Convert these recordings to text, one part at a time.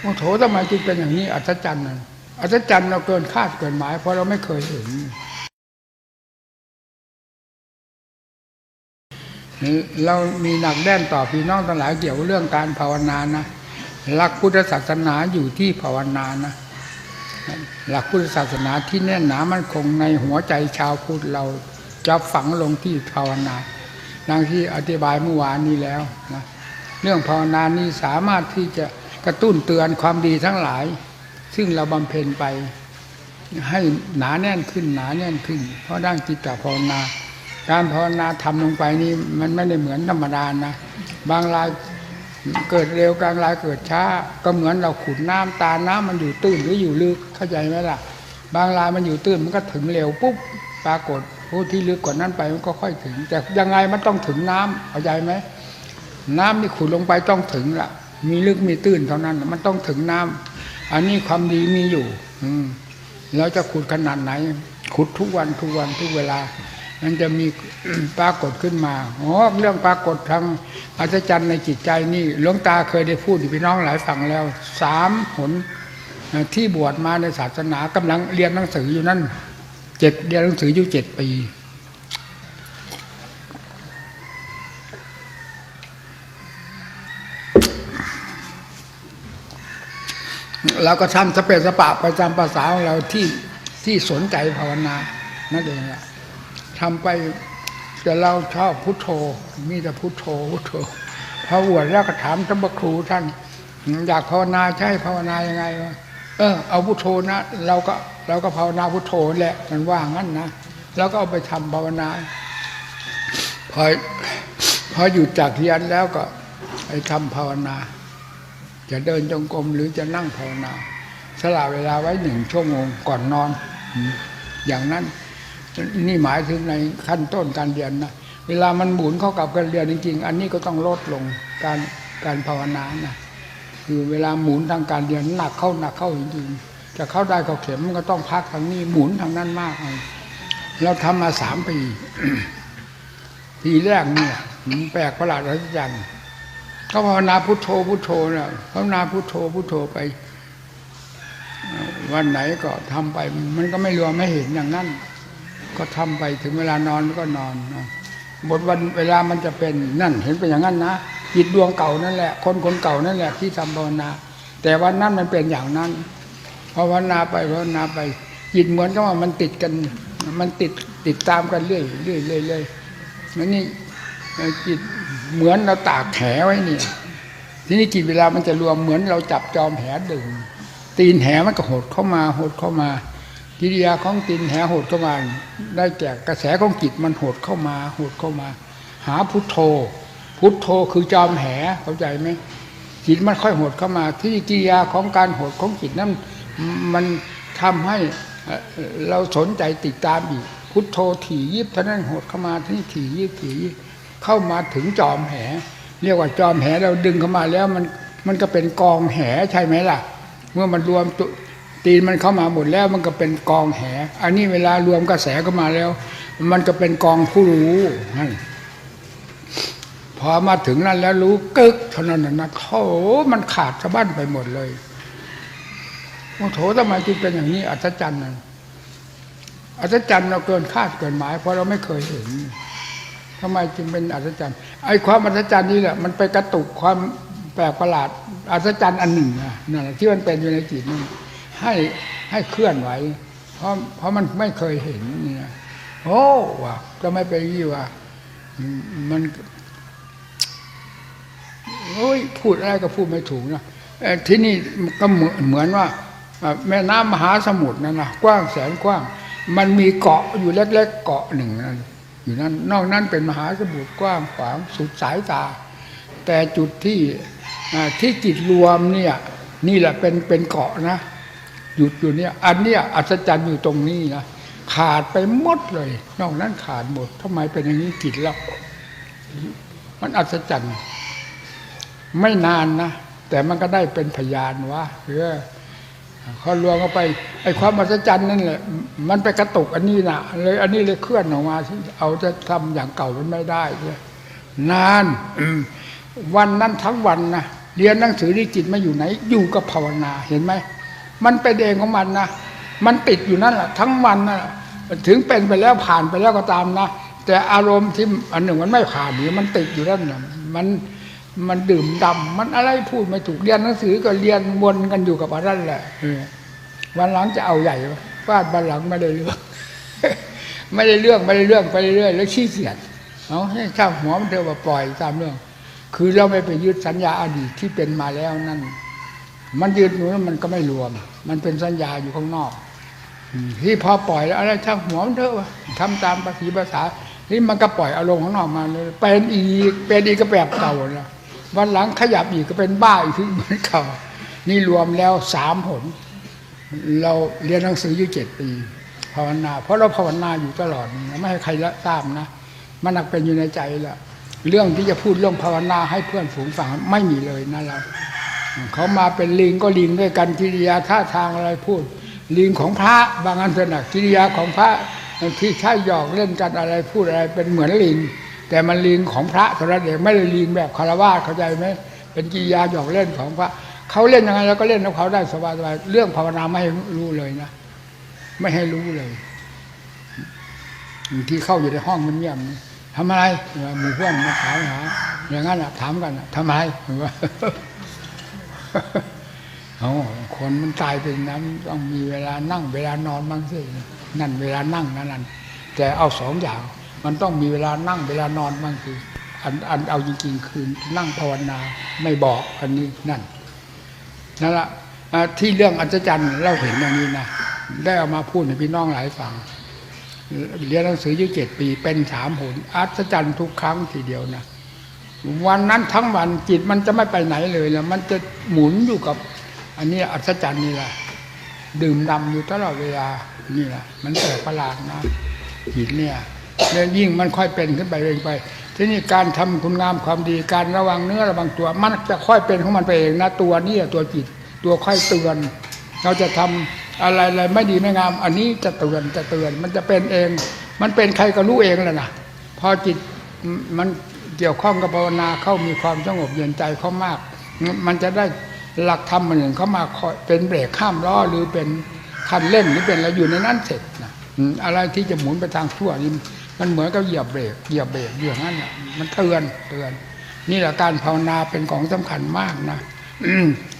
โอ้โถทำไมจึงเป็นอย่างนี้ อัศจรรย์นะอัศจรรย์เราเกินคาดเกินหมาย เพราะเราไม่เคยเห็นเรามีหนักแน่นต่อพี่น้องทั้งหลายเกี่ยวเรื่องการภาวนานะหลักพุทธศาสนาอยู่ที่ภาวนานะหลักพุทธศาสนาที่แน่นหนามันคงในหัวใจชาวพุทธเราจะฝังลงที่ภาวนาดังที่อธิบายเมื่อวานนี้แล้วนะเรื่องภาวนานี้สามารถที่จะ ระตุ้นเตือนความดีทั้งหลาย ซึ่งเราบำเพ็ญไป ให้หนาแน่นขึ้นหนาแน่นขึ้น เพราะด้านจิตตภาวนา การภาวนาทำลงไปนี่มันไม่ได้เหมือนธรรมดานะ บางรายเกิดเร็วกลางรายเกิดช้า ก็เหมือนเราขุดน้ำตาน้ำมันอยู่ตื้นหรืออยู่ลึกเข้าใจไหมล่ะ บางรายมันอยู่ตื้นมันก็ถึงเร็วปุ๊บปรากฏผู้ที่ลึกกว่านั้นไปมันก็ค่อยถึง แต่ยังไงมันต้องถึงน้ำเข้าใจไหมน้ำที่ขุดลงไปต้องถึงล่ะ มีลึกมีตื้นเท่านั้น มันต้องถึงน้ำอันนี้ความดีมีอยู่ อืมเราจะขุดขนาดไหน ขุดทุกวันทุกวันทุกเวลา มันจะมีปรากฏขึ้นมาอ๋อเรื่องปรากฏทางอัศจรรย์ในจิตใจนี่หลวงตาเคยได้พูดพี่น้องหลายฝั่งแล้วสามหนที่บวชมาในศาสนากำลังเรียนหนังสืออยู่นั่นเจ็ดเรียนหนังสืออยู่เจ็ดปี เราก็ทำสเปซสปะประจำภาษาของเราที่ที่สนใจภาวนานั่นเองแหละทำไปแต่เราชอบพุทโธมีแต่พุทโธพุทโธพอบวชแล้วก็ถามท่านพระครูท่าน อยากภาวนาใช่ภาวนายังไงวะเออเอาพุทโธนะเราก็เราก็ภาวนาพุทโธแหละมันว่างั้นนะแล้วก็เอาไปทำภาวนาพอพอหยุดจากเรียนแล้วก็ไปทำภาวนา จะเดินจงกรมหรือจะนั่งภาวนาสละเวลาไว้หนึ่งชั่วโมงก่อนนอน อย่างนั้น นี่หมายถึงในขั้นต้นการเรียนนะเวลามันหมุนเข้ากับการเรียนจริงๆ อันนี้ก็ต้องลดลงการการภาวนานะคือเวลาหมุนทางการเรียนหนักเข้าหนักเข้าจริงๆจะเข้าได้ก็เข็มมันก็ต้องพักทางนี้หมุนทางนั้นมากเลยเราทำมาสามปีปีแรกเนี่ยแปลกประหลาดอัศจรรย์ ก็ภาวนาพุทโธพุทโธนะภาวนาพุทโธพุทโธไป วันไหนก็ทำไป มันก็ไม่รวมไม่เห็นอย่างนั้น ก็ทำไปถึงเวลานอนก็นอนนะบทวันเวลามันจะเป็นนั่นเห็นเป็นอย่างนั้นนะจิตดวงเก่านั่นแหละ คนคนเก่านั่นแหละที่ทำภาวนา แต่วันนั้นมันเป็นอย่างนั้นภาวนาไปภาวนาไปจิตเหมือนกับว่ามันติดกัน มันติดติดตามกันเรื่อยเรื่อยเรื่อยเรื่อยนั่นนี่จิต เหมือนเราตากแหไว้เนี่ยทีนี้จิตเวลามันจะรวมเหมือนเราจับจอมแหดึงตีนแหมันก็หดเข้ามาหดเข้ามากิริยาของตีนแหหดเข้ามา ได้แก่กระแสของจิตมันหดเข้ามาหดเข้ามา หาพุทโธ พุทโธคือจอมแหเข้าใจไหมจิตมันค่อยหดเข้ามา ที่กิริยาของการหดของจิตนั้นมันทำให้เราสนใจติดตามอีก พุทโธถี่ยิบเท่านั้นหดเข้ามาที่ถี่ยิบถี่ยิบ เข้ามาถึงจอมแห เรียกว่าจอมแหเราดึงเข้ามาแล้วมันมันก็เป็นกองแหใช่ไหมล่ะ เมื่อมันรวมตตีนมันเข้ามาหมดแล้วมันก็เป็นกองแห อันนี้เวลารวมกระแสเข้ามาแล้ว มันก็เป็นกองผู้รู้นั่นพอมาถึงนั้นแล้วรู้กึกเท่านั้นนะโถมันขาดสะบั้นไปหมดเลยโอ้โถทำไมจึงเป็นอย่างนี้อัศจรรย์นะอัศจรรย์เราเกินคาดเกินหมายเพราะเราไม่เคยเห็น ทำไมจึงเป็นอัศจรรย์ไอ้ความอัศจรรย์นี่แหละมันไปกระตุกความแปลกประหลาดอัศจรรย์อันหนึ่งนะนั่นแหละที่มันเป็นอยู่ในจิตนี่ให้ให้เคลื่อนไหวเพราะเพราะมันไม่เคยเห็นนี่นะโอ้ว่ะจะไม่ไปยี่ว่ามันโอ้ยพูดอะไรก็พูดไม่ถูกนะที่นี่ก็เหมือนว่า แม่น้ำมหาสมุทรนั่นนะกว้างแสนกว้าง มันมีเกาะอยู่เล็ก ๆ เกาะหนึ่งนั่น อยู่นั้นนอกนั้นเป็นมหาสมุทรกว้างขวางสุดสายตา แต่จุดที่ที่จิตรวมเนี่ยนี่แหละเป็นเป็นเกาะนะ หยุดอยู่เนี่ยอันเนี้ยอัศจรรย์อยู่ตรงนี้นะขาดไปหมดเลย นอกนั้นขาดหมดทำไมเป็นอย่างนี้จิตแล้วมันอัศจรรย์ ไม่นานนะแต่มันก็ได้เป็นพยานว่าเออ เขารวมเข้าไปไอ้ความอัศจรรย์นั่นแหละมันไปกระตุกอันนี้นะเลยอันนี้เลยเคลื่อนออกมาที่เอาจะทำอย่างเก่ามันไม่ได้เลยนานวันนั้นทั้งวันนะเรียนหนังสือที่จิตไม่อยู่ไหน อยู่กับภาวนาเห็นไหมมันเป็นเองของมันนะมันติดอยู่นั่นแหละทั้งวันนะถึงเป็นไปแล้วผ่านไปแล้วก็ตามนะแต่อารมณ์ที่อันหนึ่งมันไม่ผ่านหรือมันติดอยู่นั่นน่ะมัน มันดื่มดำมันอะไรพูดไม่ถูกเรียนหนังสือก็เรียนวนกันอยู่กับอะไรแหละวันหลังจะเอาใหญ่ฟาดบันหลังไม่ได้เรื่องไม่ได้เรื่องไม่ได้เรื่องไปเรื่อยแล้วขี้เกียจเอาให้ข้าหัวมันเถอะว่าปล่อยตามเรื่อง คือเราไม่ไปยึดสัญญาอดีตที่เป็นมาแล้วนั่นมันยืดหนูมันก็ไม่รวม มันเป็นสัญญาอยู่ข้างนอกที่พอปล่อยแล้วอะไรช่างหัวมันเถอะวะทำตามภาษีภาษานี่มันก็ปล่อยอารมณ์ข้างนอกมาเลยเป็นอีกเป็นอีกก็แบบเก่าแล้ว วันหลังขยับอีกก็เป็นบ้าอีกทีเหมือนเก่านี่รวมแล้วสามผล เราเรียนหนังสืออยู่เจ็ดปีภาวนา เพราะเราภาวนาอยู่ตลอดไม่ให้ใครละทราบนะ มันหนักเป็นอยู่ในใจแล้วเรื่องที่จะพูดเรื่องภาวนาให้เพื่อนฝูงฟังไม่มีเลยนะเราเขามาเป็นลิงก็ลิงด้วยกันกิริยาท่าทางอะไรพูด ลิงของพระบางอันเป็นหนักกิริยาของพระที่ใช้หยอกเล่นกันอะไรพูดอะไรเป็นเหมือนลิง แต่มันลิงของพระเท่านั้นเองไม่ได้ลิงแบบคารวะเข้าใจไหมเป็นกิยาหยอกเล่นของพระเขาเล่นยังไงเราก็เล่นของเขาได้สบายๆเรื่องภาวนาไม่ให้รู้เลยนะไม่ให้รู้เลยบางที่เข้าอยู่ในห้องมันเงียบทำอะไรหมู่เพื่อนมาถามหาอย่างนั้นอะถามกันทำไรว่าเอาคนมันตายเป็นนั้นต้องมีเวลานั่ง เวลานอนบ้างสินั่นเวลานั่งนั่นนั่นแต่เอาสองอย่าง มันต้องมีเวลานั่งเวลานอนบ้างสิอันอันเอาจริงๆคือนั่งภาวนาไม่บอกอันนี้นั่นนั่นละที่เรื่องอัศจรรย์เราเห็นอย่างนี้นะได้เอามาพูดให้พี่น้องหลายฟังเรียนหนังสืออยู่เจ็ดปีเป็นสามผลอัศจรรย์ทุกครั้งทีเดียวนะวันนั้นทั้งวันจิตมันจะไม่ไปไหนเลยแล้วมันจะหมุนอยู่กับ อันนี้อัศจรรย์นี่แหละดื่มดำอยู่ตลอดเวลานี่แหละมันแปลกประหลาดนะหินเนี่ย ยิ่งมันค่อยเป็นขึ้นไปเองไป ทีนี้การทำคุณงามความดีการระวังเนื้อระวังตัว มันจะค่อยเป็นของมันไปเองนะตัวนี้ตัวจิตตัวค่อยเตือน เราจะทำอะไรอะไรไม่ดีไม่งาม อันนี้จะเตือนจะเตือน มันจะเป็นเอง มันเป็นใครก็รู้เองแหละนะพอจิตมันเกี่ยวข้องกับภาวนาเข้ามีความสงบเย็นใจเขามาก มันจะได้หลักธรรมมันหนึ่งเข้ามาเป็นเบรกข้ามล้อหรือเป็นคันเร่งหรือเป็นอะไรอยู่ในนั้นเสร็จนะอืมอะไรที่จะหมุนไปทางชั่วนี่ มันเหมือนกับเหยียบเบรกเหยียบเบรกอยู่อย่างนั้นน่ะมันเตือนเตือน นี่แหละการภาวนาเป็นของสำคัญมากนะอื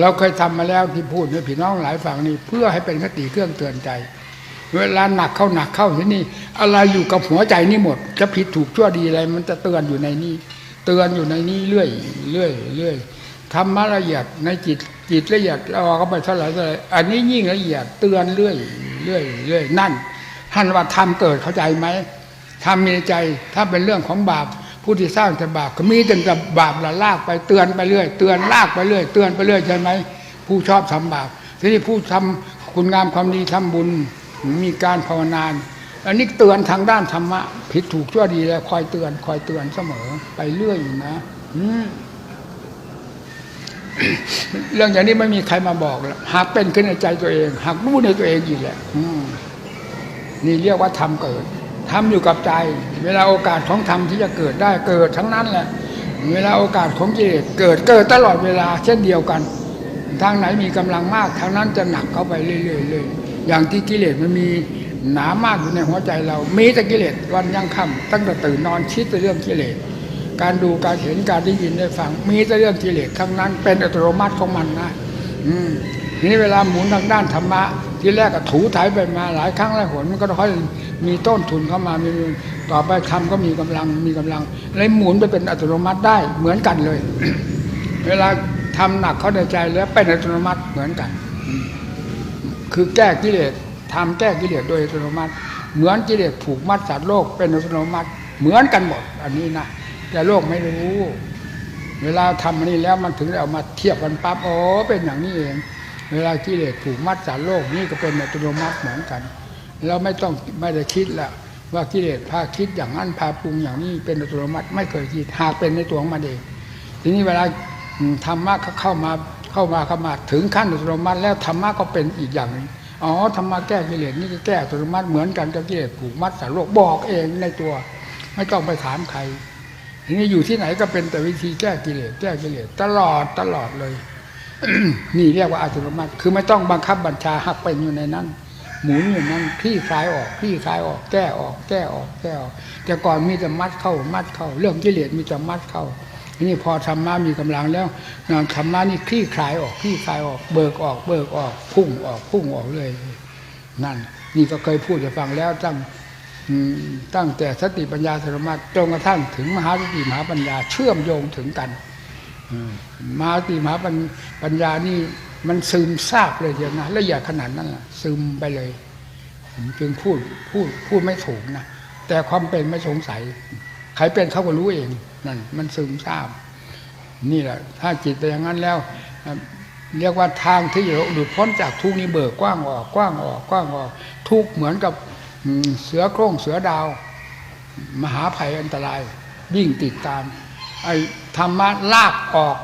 เราเคยทำมาแล้วที่พูดให้พี่น้องหลายฝั่งนี่เพื่อให้เป็นคติเครื่องเตือนใจ เวลาหนักเข้าหนักเข้าที่นี่ อะไรอยู่กับหัวใจนี่หมด จะผิดถูกชั่วดีอะไร มันจะเตือนอยู่ในนี้ เตือนอยู่ในนี้เรื่อยเรื่อยเรื่อยธรรมะละเอียดในจิตจิตละเอียดเราเข้าไปเท่าไหร่เท่าไหร่อันนี้ยิ่งละเอียดเตือนเรื่อยเรื่อยเรื่อยนั่นท่านว่าธรรมเกิดเข้าใจไหม ธรรมมีใจถ้าเป็นเรื่องของบาปผู้ที่สร้างแต่บาปก็มีแต่กับบาปละลากไปเตือนไปเรื่อย เตือนลากไปเรื่อย เตือนไปเรื่อยใช่ไหมผู้ชอบทำบาปทีนี้ผู้ทำคุณงามความดีทำบุญมีการภาวนาอันนี้เตือนทางด้านธรรมะผิดถูกชั่วดีแล้วคอยเตือนคอยเตือนเสมอ ไปเรื่อยอยู่นะเรื่องอย่างนี้ไม่มีใครมาบอกแล้วหากเป็นขึ้นในใจตัวเอง หากรู้ในตัวเองอยู่แหละนี่เรียกว่าธรรมเกิด ทำอยู่กับใจ เวลาโอกาสของธรรมที่จะเกิดได้เกิดทั้งนั้นแหละ เวลาโอกาสของกิเลสเกิดเกิดตลอดเวลาเช่นเดียวกัน ทางไหนมีกำลังมากทางนั้นจะหนักเข้าไปเรื่อยๆเลยอย่างที่กิเลสมันมีหนามากอยู่ในหัวใจเรา มีแต่กิเลสวันยังค่ำตั้งแต่ตื่นนอนคิดแต่เรื่องกิเลส การดูการเห็นการได้ยินได้ฟัง มีแต่เรื่องกิเลสทั้งนั้น เป็นอัตโนมัติของมันนะ อืมทีนี้เวลาหมุนทางด้านธรรมะ ที่แรกก็ถูถ่ายไปมาหลายครั้งหลายหนมันก็ค่อยมีต้นทุนเข้ามามีต่อไปทำก็มีกำลังมีกำลังเลยหมุนไปเป็นอัตโนมัติได้เหมือนกันเลย เวลาทำหนักเข้าในใจแล้วเป็นอัตโนมัติเหมือนกัน คือแก้กิเลสทำแก้กิเลสโดยอัตโนมัติ เหมือนกิเลสผูกมัดสัตว์โลกเป็นอัตโนมัติเหมือนกันหมดอันนี้นะแต่โลกไม่รู้ เวลาทำอันนี้แล้วมันถึงได้เอามาเทียบกันปั๊บโอ้เป็นอย่างนี้เอง เวลากิเลสผูกมัดสัตว์โลกนี่ก็เป็นอัตโนมัติเหมือนกัน เราไม่ต้องไม่ได้คิดละว่ากิเลสพาคิดอย่างนั้นพาปรุงอย่างนี้เป็นอัตโนมัติไม่เคยคิดหากเป็นในตัวของมันเอง ทีนี้เวลาธรรมะเข้ามาเข้ามาเข้ามาถึงขั้นอัตโนมัติแล้วธรรมะก็เป็นอีกอย่างนึงอ๋อธรรมะแก้กิเลสนี่ก็แก้อัตโนมัติเหมือนกันกับกิเลสผูกมัดสารโลกบอกเองในตัว ไม่ต้องไปถามใครทีนี้อยู่ที่ไหนก็เป็นแต่วิธีแก้กิเลสแก้กิเลสตลอดตลอดเลย นี่เรียกว่าอัตโนมัติคือไม่ต้องบังคับบัญชาหักเป็นอยู่ในนั้น หมุนอยู่นั้นคลี่คลายออกคลี่คลายออกแก้ออก แก้ออกแก้ออก แต่ก่อนมีแต่มัดเข้ามัดเข้า เรื่องกิเลสมีแต่มัดเข้าทีนี่พอธรรมะมีกำลังแล้วนธรรมะนี่คลี่คลายออกคลี่คลายออกเบิกออกเบิกออกพุ่งออกพุ่งออกเลย นั่น นี่ก็เคยพูดให้ฟังแล้วตั้งตั้งแต่สติปัญญาสมาธิจนกระทั่งถึงมหาสติมหาปัญญาเชื่อมโยงถึงกัน มหาสติมหาปัญปญญานี่มันซึมซาบเลยเดียวนะละเอียดขนาดนั้นล่ะ ซึมไปเลยผมจึงพูดพูดพูดไม่ถูกนะแต่ความเป็นไม่สงสัย ใครเป็นเขาก็รู้เองนั่นมันซึมซาบ นี่แหละ ถ้าจิตเป็นอย่างนั้นแล้ว เรียกว่าทางที่จะหลุดพ้นจากทุกนี้เบิกกว้างออกกว้างออกกว้างออก ทุกเหมือนกับเสือโคร่งเสือดาว มหาภัยอันตรายวิ่งติดตามไอ้ ธรรมะลากออก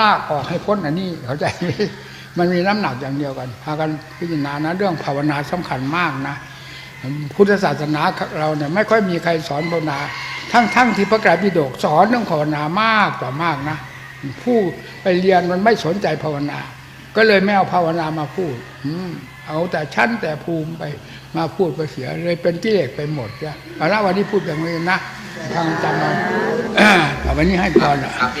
ลากออกให้พ้นอันนี้เข้าใจไหมมันมีน้ำหนักอย่างเดียวกันพากันพิจารณานะเรื่องภาวนาสำคัญมากนะ พุทธศาสนาเราเนี่ยไม่ค่อยมีใครสอนภาวนา ทั้งทั้งที่พระไตรปิฎกสอนเรื่องภาวนามากต่อมากนะ ผู้ไปเรียนมันไม่สนใจภาวนา ก็เลยไม่เอาภาวนามาพูดอืเอาแต่ชั้นแต่ภูมิไปมาพูดไปเสียเลยเป็นกิเลสไปหมดจ้ะเอาละวันนี้พูดอย่างนี้นะ ทางจำมาวันนี้ให้พรอะ